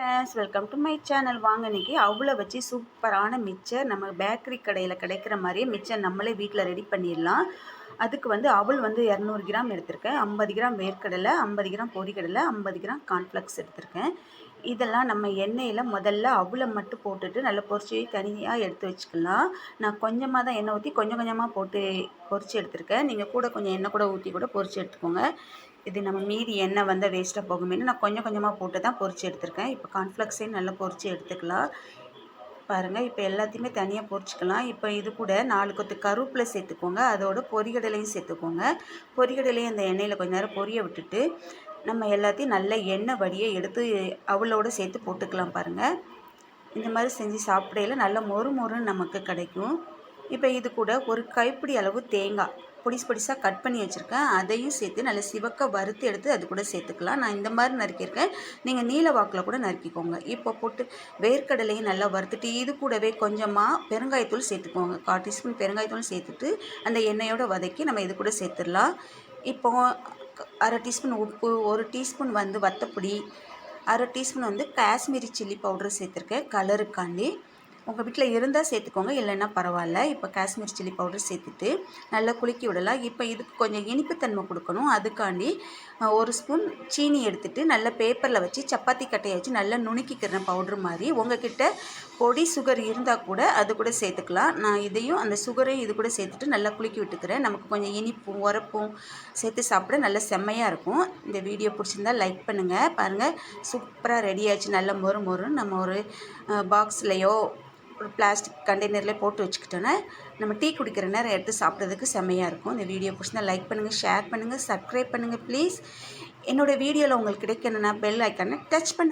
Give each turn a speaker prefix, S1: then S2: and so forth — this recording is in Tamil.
S1: Friends welcome to my channel வாங்க இன்றைக்கி அவ்வளோ வச்சு சூப்பரான மிச்சர் நம்ம பேக்கரி கடையில் கிடைக்கிற மாதிரியே மிச்சர் நம்மளே வீட்டில் ரெடி பண்ணிடலாம். அதுக்கு வந்து அவள் வந்து இரநூறு கிராம் எடுத்திருக்கேன். ஐம்பது கிராம் வேர்க்கடலை ஐம்பது கிராம் பொரிக்கடலை ஐம்பது கிராம் கார்ன்ஃப்ளெக்ஸ் எடுத்திருக்கேன். இதெல்லாம் நம்ம எண்ணெயில் முதல்ல அவ்வளோ மட்டும் போட்டுட்டு நல்லா பொரிச்சு தனியாக எடுத்து வச்சுக்கலாம். நான் கொஞ்சமாக தான் எண்ணெய் ஊற்றி கொஞ்சம் கொஞ்சமாக போட்டு பொரிச்சு எடுத்திருக்கேன். நீங்கள் கூட கொஞ்சம் எண்ணெய் கூட ஊற்றி கூட பொரிச்சு எடுத்துக்கோங்க. இது நம்ம மீதி எண்ணெய் வந்து வேஸ்ட்டாக போகுமேனு நான் கொஞ்சம் கொஞ்சமாக போட்டு தான் பொரிச்சு எடுத்திருக்கேன். இப்போ கான்ஃப்ளெக்ஸையும் நல்லா பொரிச்சு எடுத்துக்கலாம். பாருங்கள் இப்போ எல்லாத்தையுமே தனியாக பொரிச்சிக்கலாம் இப்போ இது கூட நாலு கொத்து கருவேப்பிலை சேர்த்துக்கோங்க. அதோட பொரிகடலையும் சேர்த்துக்கோங்க. பொரிகடலையும் அந்த எண்ணெயில் கொஞ்ச நேரம் பொரிய விட்டுட்டு நம்ம எல்லாத்தையும் நல்ல எண்ணெய் வடியை எடுத்து அவளோடு சேர்த்து போட்டுக்கலாம் பாருங்கள் இந்த மாதிரி செஞ்சு சாப்பிடையில நல்ல மொறு மொறுன்னு நமக்கு கிடைக்கும். இப்போ இது கூட ஒரு கைப்பிடி அளவு தேங்காய் பொடிசு பொடிசாக கட் பண்ணி வச்சுருக்கேன். அதையும் சேர்த்து நல்லா சிவக்க வறுத்து எடுத்து அது கூட சேர்த்துக்கலாம். நான் இந்த மாதிரி நறுக்கியிருக்கேன். நீங்கள் நீல வாக்கில் கூட நறுக்கிக்கோங்க. இப்போ போட்டு வேர்க்கடலையும் நல்லா வறுத்துட்டு இது கூடவே கொஞ்சமாக பெருங்காயத்தூள் சேர்த்துக்கோங்க. கால் டீஸ்பூன் பெருங்காயத்தூள் சேர்த்துட்டு அந்த எண்ணெயோட வதக்கி நம்ம இது கூட சேர்த்துடலாம். இப்போ அரை டீஸ்பூன் உப்பு ஒரு டீஸ்பூன் வந்து வத்தப்பொடி அரை டீஸ்பூன் வந்து காஷ்மீரி சில்லி பவுடர் சேர்த்துருக்கேன். கலருக்காண்டி. உங்கள் வீட்டில் இருந்தால் சேர்த்துக்கோங்க இல்லைன்னா பரவாயில்ல. இப்போ காஷ்மீர் சில்லி பவுடர் சேர்த்துட்டு நல்லா குலுக்கி விடலாம். இப்போ இதுக்கு கொஞ்சம் இனிப்புத்தன்மை கொடுக்கணும். அதுக்காண்டி ஒரு ஸ்பூன் சீனி எடுத்துகிட்டு நல்ல பேப்பரில் வச்சு சப்பாத்தி கட்டையை வச்சு நல்லா நுணுக்கிக்கிறேன் பவுடர் மாதிரி உங்ககிட்ட பொடி சுகர் இருந்தால் கூட அது கூட சேர்த்துக்கலாம். நான் இதையும் அந்த சுகரையும் இது கூட சேர்த்துட்டு நல்லா குலுக்கி விட்டுக்கிறேன். நமக்கு கொஞ்சம் இனிப்பும் உரப்பும் சேர்த்து சாப்பிட நல்ல செம்மையாக இருக்கும். இந்த வீடியோ பிடிச்சிருந்தா லைக் பண்ணுங்கள் பாருங்கள் சூப்பராக ரெடி ஆச்சு நல்ல மொறு மொறுன்னு நம்ம ஒரு பாக்ஸ்லேயோ ஒரு பிளாஸ்டிக் கண்டெய்னரில் போட்டு வச்சுக்கிட்டோன்னா நம்ம டீ குடிக்கிற நேரம் எடுத்து சாப்பிட்றதுக்கு செம்மையாக இருக்கும். இந்த வீடியோ பிடிச்சிருந்தா லைக் பண்ணுங்கள் ஷேர் பண்ணுங்கள் சப்ஸ்கிரைப் பண்ணுங்கள் ப்ளீஸ் என்னோடய வீடியோவில் உங்களுக்கு கிடைக்கணும்னா பெல் ஐக்கானை டச் பண்ணுங்கள்